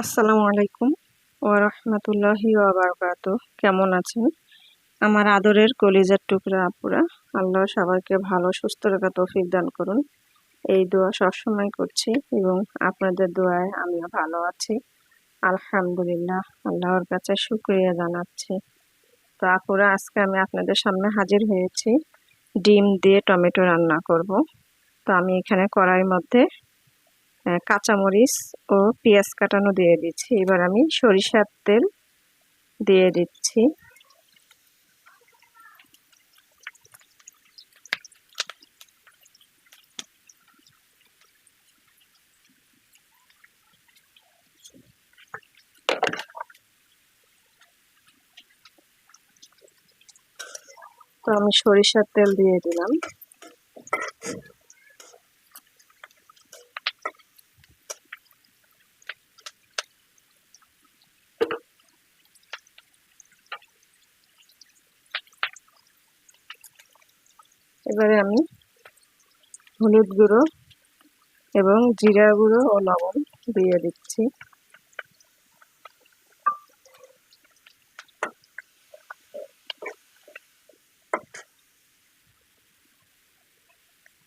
আসসালামু আলাইকুম ওয়া রাহমাতুল্লাহি ওয়া বারাকাতু কেমন আছেন? আমার আদরের কলিজার টুকরা আপুরা, আল্লাহ সবাইকে ভালো, সুস্থ রাখা তৌফিক দান করুন। এই দোয়া সবসময় করছি এবং আপনাদের দোয়ায় আমিও ভালো আছি। আলহামদুলিল্লাহ, আল্লাহর কাছে শুক্রিয়া জানাচ্ছি। তো আপুরা, আজকে আমি আপনাদের সামনে হাজির হয়েছি। ডিম দিয়ে টমেটো রান্না করব। তো আমি এখানে কড়াইয়ের মধ্যে কাঁচামরিচ ও পেঁয়াজ কাটানো দিয়ে দিচ্ছি। এবার আমি সরিষার তেল দিয়ে দিচ্ছি। তো আমি সরিষার তেল দিয়ে দিলাম। এবারে আমি হলুদ গুঁড়ো এবং জিরা গুঁড়ো ও লবণ দিয়ে দিচ্ছি।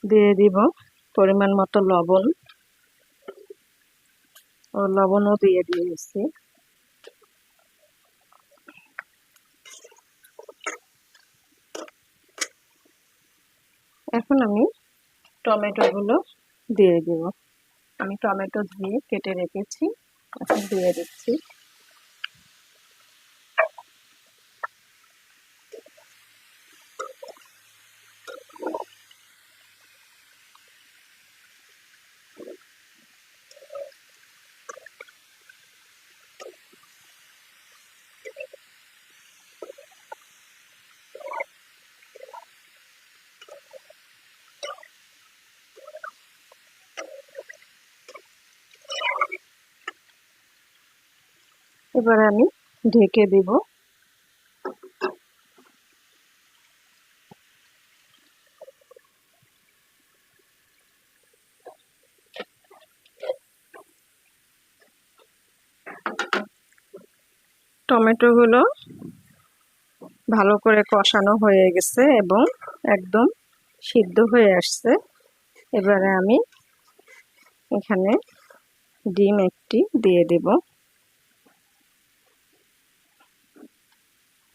দিয়ে দিব পরিমাণ মতো লবণ। ও লবণও দিয়ে দিয়েছি। এখন আমি টমেটোগুলো দিয়ে দেবো। আমি টমেটো ধুয়ে কেটে রেখেছি এখন দিয়ে দিচ্ছি। এবার আমি ঢেকে দেব। টমেটোগুলো ভালো করে কষানো হয়ে গেছে এবং একদম সিদ্ধ হয়ে আসছে। এবারে আমি এখানে ডিম একটি দিয়ে দেব।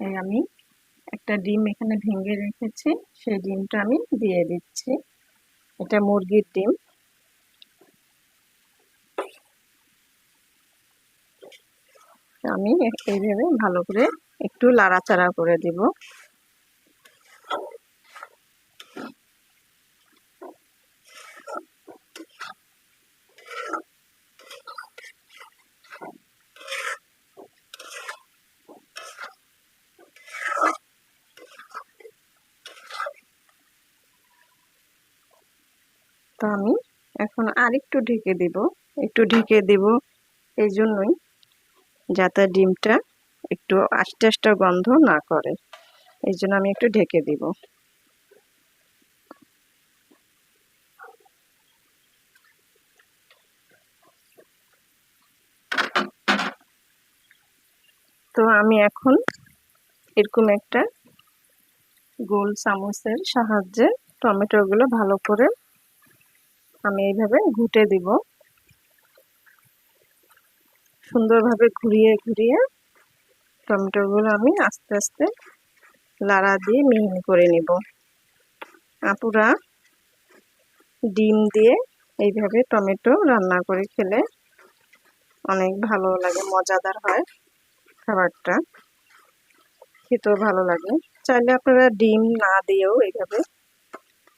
আমি একটা ডিম এখানে ভেঙে রেখেছি, সেই ডিমটা আমি দিয়ে দিচ্ছি। এটা মুরগির ডিম। আমি এইভাবে ভালো করে একটু লাড়াচাড়া করে দিব। তো আমি এখন আরেকটু ঢেকে দেব। একটু ঢেকে দেব এই জন্যই যাতে ডিমটা একটু আস্তে আস্তে গন্ধ না করে। এই জন্য আমি একটু ঢেকে দিব। তো আমি এখন এরকম একটা গোল চামচের সাহায্যে টমেটোগুলো ভালো করে আমি এইভাবে ঘুটে দিব। সুন্দরভাবে ঘুরিয়ে ঘুরিয়ে টমেটোগুলো আমি আস্তে আস্তে লাড়া দিয়ে মিহিন করে নিব। আপুরা ডিম দিয়ে এইভাবে টমেটো রান্না করে খেলে অনেক ভালো লাগে, মজাদার হয় খাবারটা। খেতেও ভালো লাগে। চাইলে আপনারা ডিম না দিয়েও এইভাবে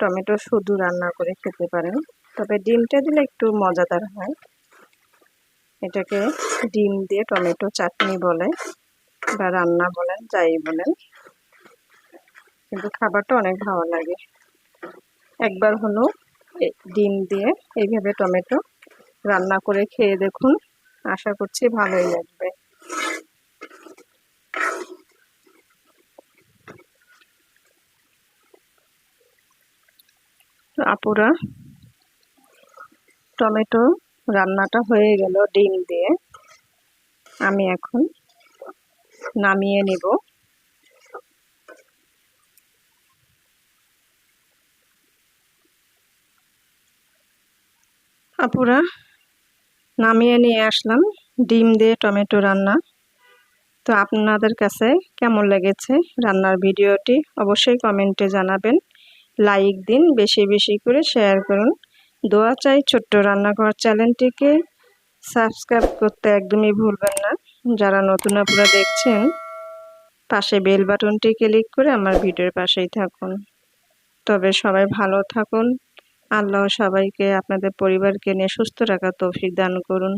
টমেটো শুধু রান্না করে খেতে পারেন। তবে ডিমটা দিলে একটু মজাদার হয়। এটাকে ডিম দিয়ে টমেটো চাটনি বলে বা রান্না বলেন যাই বলেন। কিন্তু খাবারটা অনেক ভালো লাগে। একবার হলো ডিম দিয়ে এইভাবে টমেটো রান্না করে খেয়ে দেখুন। আশা করছি ভালোই লাগবে। আপুরা টমেটো রান্নাটা হয়ে গেল, ডিম দিয়ে। আমি এখন নামিয়ে নেব। আপুরা, নামিয়ে নিয়ে আসলাম ডিম দিয়ে টমেটো রান্না। তো আপনাদের কাছে কেমন লেগেছে রান্নার ভিডিওটি? অবশ্যই কমেন্টে জানাবেন। লাইক দিন, বেশি বেশি করে শেয়ার করুন। দোয়া চাই ছোট্ট রান্নাঘর চ্যানেলটিকে সাবস্ক্রাইব করতে একদমই ভুলবেন না। যারা নতুন আপনারা দেখছেন, পাশে বেল বাটনটি ক্লিক করে আমার ভিডিওর পাশেই থাকুন। তবে সবাই ভালো থাকুন। আল্লাহ সবাইকে, আপনাদের পরিবারকে নিয়ে সুস্থ রাখার তৌফিক দান করুন।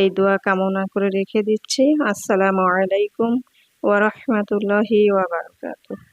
এই দোয়া কামনা করে রেখে দিচ্ছি। আসসালামু আলাইকুম ওয়া বারাকাতুহু।